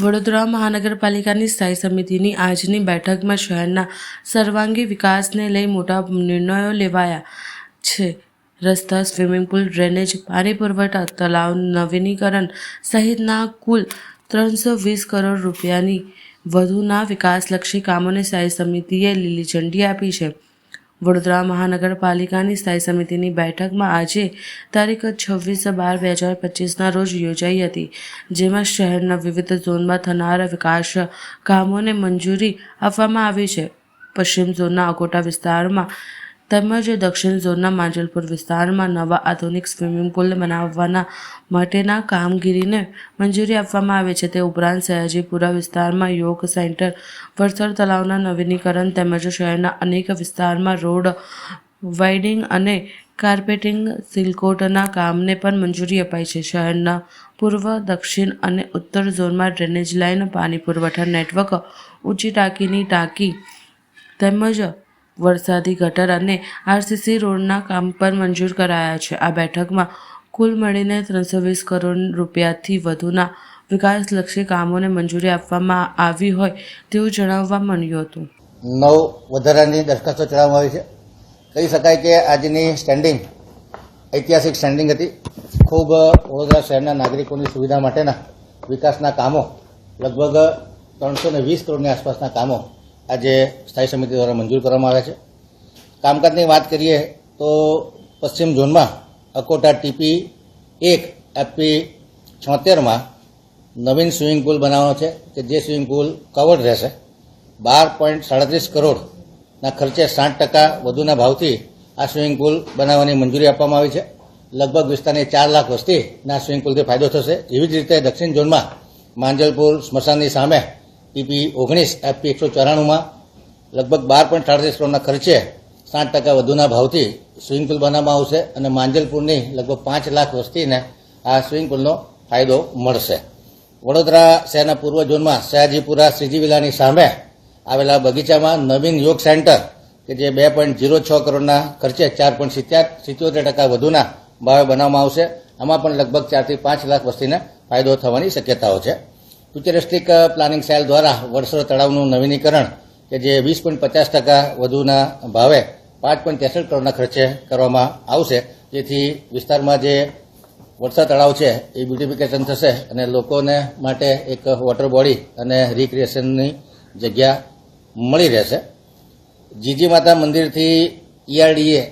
વડોદરા મહાનગરપાલિકાની સ્થાયી સમિતિની આજની બેઠકમાં શહેરના સર્વાંગી વિકાસને લઈ મોટા નિર્ણયો લેવાયા છે. રસ્તા, સ્વિમિંગ પુલ, ડ્રેનેજ, પાણી પુરવઠા તલાવ નવીનીકરણ સહિતના કુલ ત્રણસો વીસ કરોડ રૂપિયાની વધુના વિકાસલક્ષી કામોને સ્થાયી સમિતિએ લીલી ઝંડી આપી છે. વડોદરા મહાનગરપાલિકાની સ્થાયી સમિતિની બેઠકમાં આજે તારીખ છવ્વીસ બાર બે હજાર પચીસના રોજ યોજાઈ હતી, જેમાં શહેરના વિવિધ ઝોનમાં થનાર વિકાસ કામોને મંજૂરી આપવામાં આવી છે. પશ્ચિમ ઝોનના અકોટા વિસ્તારમાં તેમજ દક્ષિણ ઝોનના માંજલપુર વિસ્તારમાં નવા આધુનિક સ્વિમિંગ પુલ બનાવવાના માટેના કામગીરીને મંજૂરી આપવામાં આવે છે. તે ઉપરાંત સયાજીપુરા વિસ્તારમાં યોગ સેન્ટર વરસર તળાવના નવીનીકરણ તેમજ શહેરના અનેક વિસ્તારમાં રોડ વાઇડિંગ અને કાર્પેટિંગ સિલકોટના કામને પણ મંજૂરી અપાઈ છે. શહેરના પૂર્વ, દક્ષિણ અને ઉત્તર ઝોનમાં ડ્રેનેજ લાઇન, પાણી પુરવઠા નેટવર્ક, ઊંચી ટાંકીની ટાંકી તેમજ વરસાદી ગટર અને આરસીસી રોડના કામ પર મંજૂર કરાયા છે. આ બેઠકમાં કુલ મળીને ત્રણસો વીસ કરોડ રૂપિયાથી વધુના વિકાસલક્ષી કામોને મંજૂરી આપવામાં આવી હોય તેવું જણાવવા મળ્યું હતું. નવ વધારાની દરખાસ્તો ચડાવવામાં આવી છે. કહી શકાય કે આજની સ્ટેન્ડિંગ ઐતિહાસિક સ્ટેન્ડિંગ હતી. ખૂબ વડોદરા શહેરના નાગરિકોની સુવિધા માટેના વિકાસના કામો, લગભગ ત્રણસો વીસ કરોડની આસપાસના કામો આજે સ્થાયી સમિતિ દ્વારા મંજૂર કરવામાં આવ્યા છે. કામકાજની વાત કરીએ તો પશ્ચિમ ઝોનમાં અકોટા ટીપી એક એપી છોતેરમાં નવીન સ્વિમિંગ પુલ બનાવવાનો છે કે જે સ્વિમિંગ પુલ કવર્ડ રહેશે. બાર પોઈન્ટ સાડત્રીસ કરોડના ખર્ચે સાઠ ટકા વધુના ભાવથી આ સ્વિમિંગ પુલ બનાવવાની મંજૂરી આપવામાં આવી છે. લગભગ વિસ્તારની ચાર લાખ વસ્તીના સ્વિમિંગ પુલથી ફાયદો થશે. એવી જ રીતે દક્ષિણ ઝોનમાં માંજલપુર સ્મશાનની સામે ટીપી ઓગણીસ, એફપી એકસો ચોરાણુંમાં લગભગ બાર પોઈન્ટ સાડત્રીસ કરોડના ખર્ચે સાઠ ટકા વધુના ભાવથી સ્વિમિંગ પુલ બનાવવામાં આવશે અને માંજલપુરની લગભગ પાંચ લાખ વસ્તીને આ સ્વિમિંગ પુલનો ફાયદો મળશે. વડોદરા શહેરના પૂર્વ ઝોનમાં સયાજીપુરા શ્રીજી વિલાની સામે આવેલા બગીચામાં નવીન યોગ સેન્ટર કે જે બે પોઈન્ટ ઝીરો છ કરોડના ખર્ચે ચાર પોઈન્ટ સિત્યોતેર ટકા વધુના ભાવે બનાવવામાં આવશે. આમાં પણ લગભગ ચારથી પાંચ લાખ વસ્તીને ફાયદો થવાની શક્યતાઓ છે. ફ્યુચરિસ્ટિક પ્લાનિંગ સેલ દ્વારા વર્ષો તળાવનું નવીનીકરણ, કે જે વીસ પોઈન્ટ પચાસ ટકા વધુના ભાવે પાંચ પોઈન્ટ ત્રેસઠ કરોડના ખર્ચે કરવામાં આવશે, જેથી વિસ્તારમાં જે વરસાદ તળાવ છે, એ બ્યુટિફિકેશન થશે અને લોકોને માટે એક વોટર બોડી અને રિક્રિએશનની જગ્યા મળી રહેશે. જીજી માતા મંદિરથી ઈઆરડીએ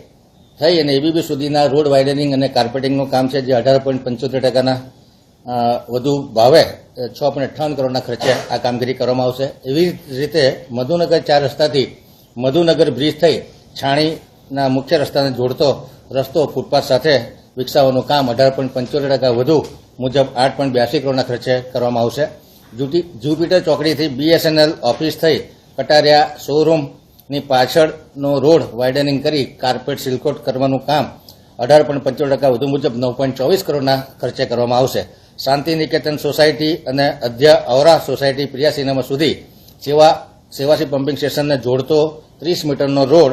થઈ અને એબીબી સુધીના રોડ વાઇડનિંગ અને કાર્પેટિંગનું કામ છે, જે અઢાર પોઈન્ટ પંચોતેર ટકાના વધુ ભાવે છ પોઈન્ટ અઠ્ઠાવન કરોડના ખર્ચે આ કામગીરી કરવામાં આવશે. એવી જ રીતે મધુનગર ચાર રસ્તાથી મધુનગર બ્રિજ થઈ છાણીના મુખ્ય રસ્તાને જોડતો રસ્તો ફૂટપાથ સાથે વિકસાવવાનું કામ અઢાર પોઈન્ટ પંચોતેર ટકા વધુ મુજબ આઠ પોઈન્ટ બ્યાસી કરોડના ખર્ચે કરવામાં આવશે. જુપિટર ચોકડીથી બીએસએનએલ ઓફિસ થઈ કટારિયા શોરૂમની પાછળનો રોડ વાઇડનિંગ કરી કાર્પેટ સિલકોટ કરવાનું કામ અઢાર પોઈન્ટ પંચોતેર ટકા વધુ મુજબ નવ પોઈન્ટ ચોવીસ કરોડના ખર્ચે કરવામાં આવશે. શાંતિ નિકેતન સોસાયટી અને Adhya Aura society Priya cinema સુધી સેવા સેવાસી પમ્પિંગ સ્ટેશનને જોડતો ત્રીસ મીટરનો રોડ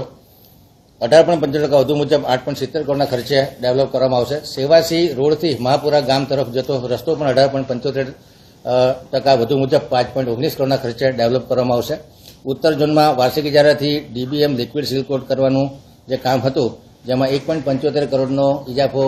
અઢાર પોઈન્ટ પંચોતેર ટકા વધુ મુજબ આઠ પોઈન્ટ સિત્તેર કરોડના ખર્ચે ડેવલપ કરવામાં આવશે. સેવાસી રોડથી મહાપુરા ગામ તરફ જતો રસ્તો પણ અઢાર પોઈન્ટ પંચોતેર ટકા વધુ મુજબ પાંચ પોઈન્ટ ઓગણીસ કરોડના ખર્ચે ડેવલપ કરવામાં આવશે. ઉત્તર ઝોનમાં વાર્ષિક ઇજારાથી ડીબીએમ લિક્વિડ સિલકોટ કરવાનું જે કામ હતું, જેમાં એક પોઈન્ટ પંચોતેર કરોડનો ઇજાફો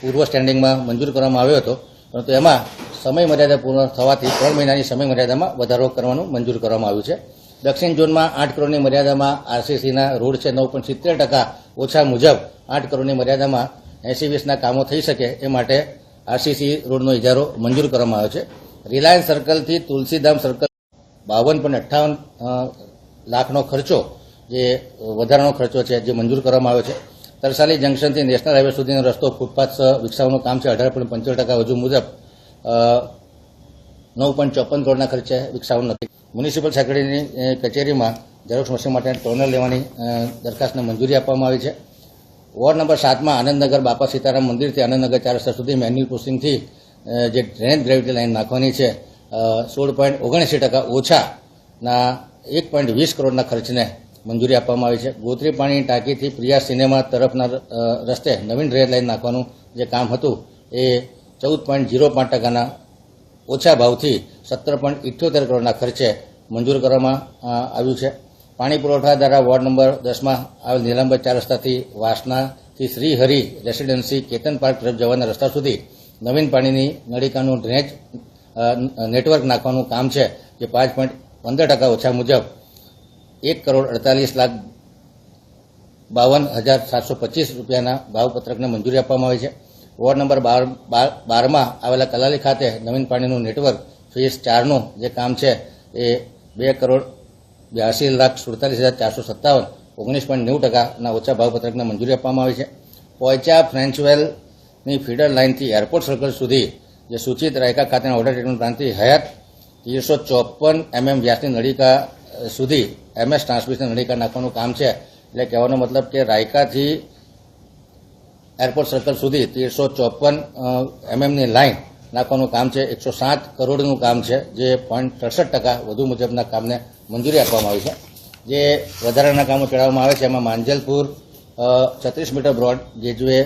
પૂર્વ સ્ટેન્ડિંગમાં મંજૂર કરવામાં આવ્યો હતો. પરંતુ એમાં સમય મર્યાદા પૂર્ણ થવાથી ત્રણ મહિનાની સમય મર્યાદામાં વધારો કરવાનું મંજૂર કરવામાં આવ્યું છે. દક્ષિણ ઝોનમાં આઠ કરોડની મર્યાદામાં આરસીસીના રોડ છે નવ પોઈન્ટ સિત્તેર ટકા, ઓછા મુજબ આઠ કરોડની મર્યાદામાં એસી વીસના કામો થઈ શકે એ માટે આરસીસી રોડનો ઇજારો મંજૂર કરવામાં આવ્યો છે. રિલાયન્સ સર્કલથી તુલસીધામ સર્કલ બાવન પોઈન્ટ અઠ્ઠાવન લાખનો ખર્ચો, જે વધારાનો ખર્ચો છે, જે મંજૂર કરવામાં આવ્યો છે. તરસાલી જંકશનથી નેશનલ હાઈવે સુધીનો રસ્તો ફૂટપાથ વિકસાવવાનું કામ છે. અઢાર પોઈન્ટ પંચોતેર ટકા વધુ મુજબ નવ પોઈન્ટ ચોપન કરોડના ખર્ચે વિકસાવવાનું નથી. મ્યુનિસિપલ સેક્રેટરીની કચેરીમાં ઝેરોક્ષ મશીન માટે ટોનર લેવાની દરખાસ્તને મંજૂરી આપવામાં આવી છે. વોર્ડ નંબર સાતમાં આનંદનગર બાપા સીતારામ મંદિરથી આનંદનગર ચાર રસ્તા સુધી મેન્યુઅલ ક્રોસિંગથી જે ડ્રેનેજ ગ્રેવિટી લાઇન નાખવાની છે સોળ પોઈન્ટ ઓગણએંસી ટકા ઓછાના એક પોઈન્ટ વીસ કરોડના ખર્ચને મંજૂરી આપવામાં આવી છે. ગોત્રી પાણીની ટાંકીથી પ્રિયા સિનેમા તરફના રસ્તે નવીન રેડ લાઇન નાખવાનું જે કામ હતું એ ચૌદ પોઈન્ટ ઝીરો પાંચ ટકાના ઓછા ભાવથી સત્તર પોઈન્ટ ઇઠ્યોતેર કરોડના ખર્ચે મંજૂર કરવામાં આવ્યું છે. પાણી પુરવઠા દ્વારા વોર્ડ નંબર દસમાં આવેલ નીલાંબર ચાર રસ્તાથી વાસનાથી શ્રી હરિ રેસિડેન્સી કેતન પાર્ક તરફ જવાના રસ્તા સુધી નવીન પાણીની નળિકાનું ડ્રેનેજ નેટવર્ક નાખવાનું કામ છે જે પાંચ પોઈન્ટ પંદર ટકા ઓછા મુજબ એક કરોડ અડતાલીસ લાખ બાવન હજાર સાતસો પચીસ રૂપિયાના ભાવપત્રકને મંજૂરી આપવામાં આવી છે. વોર્ડ નંબર બાર, બાર- બારમાં આવેલા કલાલી ખાતે નવીન પાણીનું નેટવર્ક ફેઝ ચારનું જે કામ છે એ બે કરોડ બ્યાસી લાખ સુડતાલીસ હજાર ચારસો સત્તાવન, ઓગણીસ પોઈન્ટ નેવું ટકાના ઓછા ભાવપત્રકને મંજૂરી આપવામાં આવી છે. પોયચા ફ્રેન્ચવેલની ફીડર લાઇનથી એરપોર્ટ સર્કલ સુધી જે સૂચિત રાયકા ખાતેના ઓર્ડર ટ્રીટમેન્ટ પ્લાન્ટથી હયાત ત્રીસો ચોપન એમએમ વ્યાસની નળિકા સુધી એમએસ ટ્રાન્સમિશન નળિકા નાખવાનું કામ છે. એટલે કહેવાનો મતલબ કે રાયકાથી એરપોર્ટ સર્કલ સુધી તેરસો ચોપન એમએમની લાઇન નાખવાનું કામ છે. એકસો સાત કરોડનું કામ છે. જે પોઈન્ટ સડસઠ ટકા વધુ મુજબના કામને મંજૂરી આપવામાં આવી છે. જે વધારાના કામો ચડાવવામાં આવે છે. એમાં માંજલપુર છત્રીસ મીટર બ્રોડ ગેજવે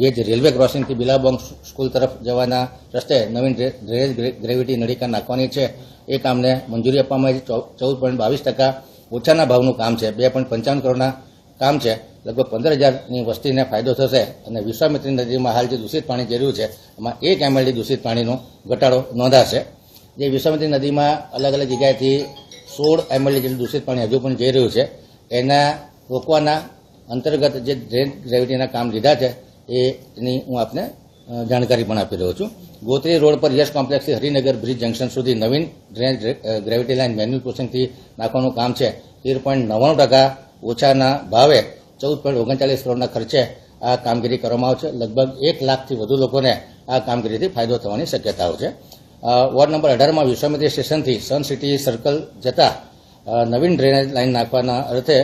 ગેજ રેલવે ક્રોસિંગથી બિલાબોંગ સ્કૂલ તરફ જવાના રસ્તે નવીન ડ્રેનેજ ગ્રેવિટી નળીકા નાખવાની છે. એ કામને મંજૂરી આપવામાં આવી ચૌદ પોઈન્ટ બાવીસ ટકા ઓછાના ભાવનું કામ છે. બે પોઈન્ટ પંચાવન કરોડના કામ છે. લગભગ પંદર હજારની વસ્તીને ફાયદો થશે અને વિશ્વામિત્રી નદીમાં હાલ જે દૂષિત પાણી જરૂર છે, એમાં એક એમએલડી દૂષિત પાણીનો ઘટાડો નોંધાશે. જે વિશ્વામિત્રી નદીમાં અલગ અલગ જગ્યાએથી સોળ એમએલડી જેટલું દૂષિત પાણી હજુ પણ જઈ રહ્યું છે. એના રોકવાના અંતર્ગત જે ડ્રેન ગ્રેવિટીના કામ લીધા છે, એની હું આપને જાણકારી પણ આપી રહ્યો છું. ગોત્રી રોડ પર યશ કોમ્પ્લેક્સથી હરિનગર બ્રિજ જંકશન સુધી નવીન ડ્રેન ગ્રેવિટી લાઇન મેન્યુઅલ પ્રોસેસિંગથી નાખવાનું કામ છે. તેર પોઈન્ટ નવ્વાણું ટકા ઓછાના ભાવે ચૌદ પોઈન્ટ ઓગણચાલીસ કરોડના ખર્ચે આ કામગીરી કરવામાં આવશે. લગભગ એક લાખથી વધુ લોકોને આ કામગીરીથી ફાયદો થવાની શક્યતાઓ છે. વોર્ડ નંબર અઢારમાં વિશ્વામિત્રી સ્ટેશનથી સન સિટી સર્કલ જતા નવીન ડ્રેનેજ લાઇન નાખવાના અર્થે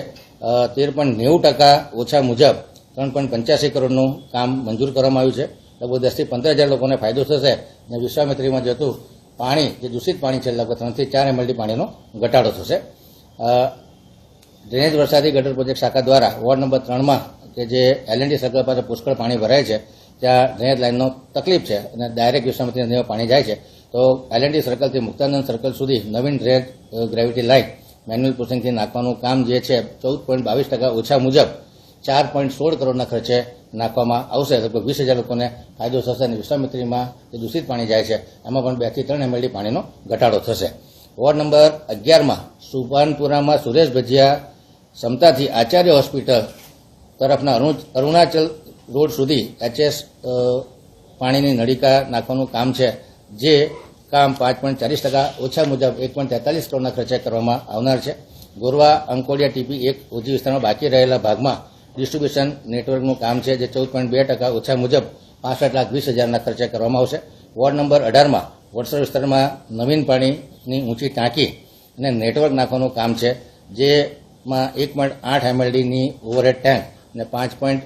તેર પોઈન્ટ નેવું ટકા ઓછા મુજબ ત્રણ પોઈન્ટ પંચ્યાસી કરોડનું કામ મંજૂર કરવામાં આવ્યું છે. લગભગ દસથી પંદર હજાર લોકોને ફાયદો થશે અને વિશ્વામિત્રીમાં જતું પાણી, જે દૂષિત પાણી છે, લગભગ ત્રણથી ચાર એમએલડી પાણીનો ઘટાડો થશે. ડ્રેનેજ વરસાદી ગટર પ્રોજેક્ટ શાખા દ્વારા વોર્ડ નંબર ત્રણમાં કે જે એલએનડી સર્કલ પાસે પુષ્કળ પાણી ભરાય છે, ત્યાં ડ્રેનેજ લાઇનનો તકલીફ છે અને ડાયરેક્ટ વિશ્વામિત્રી નદીમાં પાણી જાય છે. તો એલએનડી સર્કલથી મુક્તાનંદ સર્કલ સુધી નવીન ડ્રેનેજ ગ્રેવિટી લાઇન મેન્યુઅલ પ્રોસેસિંગથી નાખવાનું કામ જે છે, ચૌદ પોઈન્ટ બાવીસ ટકા ઓછા મુજબ ચાર પોઈન્ટ સોળ કરોડના ખર્ચે નાખવામાં આવશે. લગભગ વીસ હજાર લોકોને ફાયદો થશે અને વિશ્વામિત્રીમાં જે દૂષિત પાણી જાય છે. એમાં પણ બેથી ત્રણ એમએલડી પાણીનો ઘટાડો થશે. વોર્ડ નંબર અગિયારમાં સુભાનપુરામાં સુરેશ ભજીયા ક્ષમતાથી આચાર્ય હોસ્પિટલ તરફના અરુણ- અરુણાચલ રોડ સુધી એચએસ પાણીની નળિકા નાખવાનું કામ છે. જે કામ પાંચ પોઈન્ટ ચાલીસ ટકા, ઓછા મુજબ એક પોઈન્ટ તેતાલીસ કરોડના ખર્ચે કરવામાં આવનાર છે. ગોરવા, અંકોડિયા, ટીપી એક ઓજી વિસ્તારમાં બાકી રહેલા ભાગમાં ડિસ્ટ્રીબ્યુશન નેટવર્કનું કામ છે, જે ચૌદ પોઈન્ટ બે ટકા ઓછા મુજબ પાસઠ લાખ વીસ હજારના ખર્ચે કરવામાં આવશે. વોર્ડ નંબર અઢારમાં વડસર વિસ્તારમાં નવીન પાણીની ઊંચી ટાંકી અને નેટવર્ક નાખવાનું કામ છે, જેમાં એક પોઈન્ટ આઠ એમએલડીની ઓવરહેડ ટેન્ક અને પાંચ પોઈન્ટ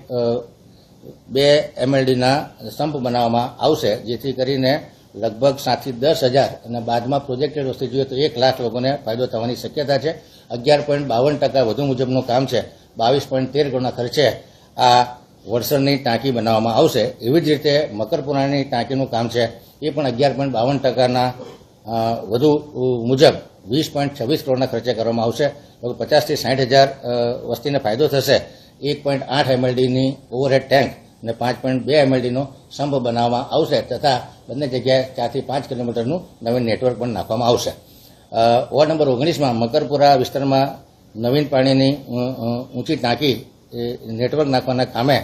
બે એમએલડીના સંપ બનાવવામાં આવશે, જેથી કરીને લગભગ સાતથી દસ હજાર. અને બાદમાં પ્રોજેક્ટેડ વસ્તુ જોઈએ તો એક લાખ લોકોને ફાયદો થવાની શક્યતા છે. અગિયાર પોઈન્ટ બાવન ટકા વધુ મુજબનું કામ છે. બાવીસ પોઈન્ટ તેર કરોડના ખર્ચે આ વરસદની ટાંકી બનાવવામાં આવશે. એવી જ રીતે મકરપુરાની ટાંકીનું કામ છે. એ પણ અગિયાર પોઈન્ટ બાવન ટકાના વધુ મુજબ વીસ પોઈન્ટ છવ્વીસ કરોડના ખર્ચે કરવામાં આવશે. લગભગ પચાસથી સાઠ હજાર વસ્તીને ફાયદો થશે. એક પોઈન્ટ આઠ એમએલડીની ઓવરહેડ ટેન્ક અને પાંચ પોઈન્ટ બે એમએલડીનો સંપ બનાવવામાં આવશે તથા બંને જગ્યાએ ચારથી પાંચ કિલોમીટરનું નવીન નેટવર્ક પણ નાખવામાં આવશે. વોર્ડ નંબર ઓગણીસમાં મકરપુરા વિસ્તારમાં નવીન પાણીની ઊંચી ટાંકી નેટવર્ક નાખવાના કામે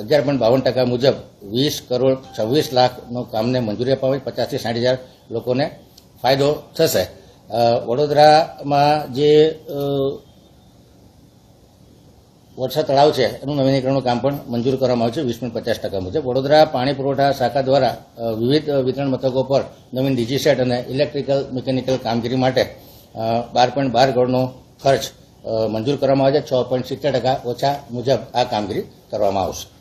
અગિયાર પોઈન્ટ બાવન ટકા મુજબ વીસ કરોડ છવ્વીસ લાખનું કામને મંજૂરી અપાવી, પચાસથી સાઠ હજાર લોકોને ફાયદો થશે. વડોદરામાં જે અ, વર્ષા તળાવ છે એનું નવીનીકરણનું કામ પણ મંજૂર કરવામાં આવ્યું છે વીસ પોઈન્ટ પચાસ ટકા મુજબ. વડોદરા પાણી પુરવઠા શાખા દ્વારા વિવિધ વિતરણ મથકો પર નવીન ડીજી સેટ અને ઇલેક્ટ્રિકલ મિકેનિકલ કામગીરી માટે બાર પોઈન્ટ બાર કરોડનો ખર્ચ મંજૂર કરવામાં આવે છે. છ પોઈન્ટ સિત્તેર ટકા ઓછા મુજબ આ કામગીરી કરવામાં આવશે.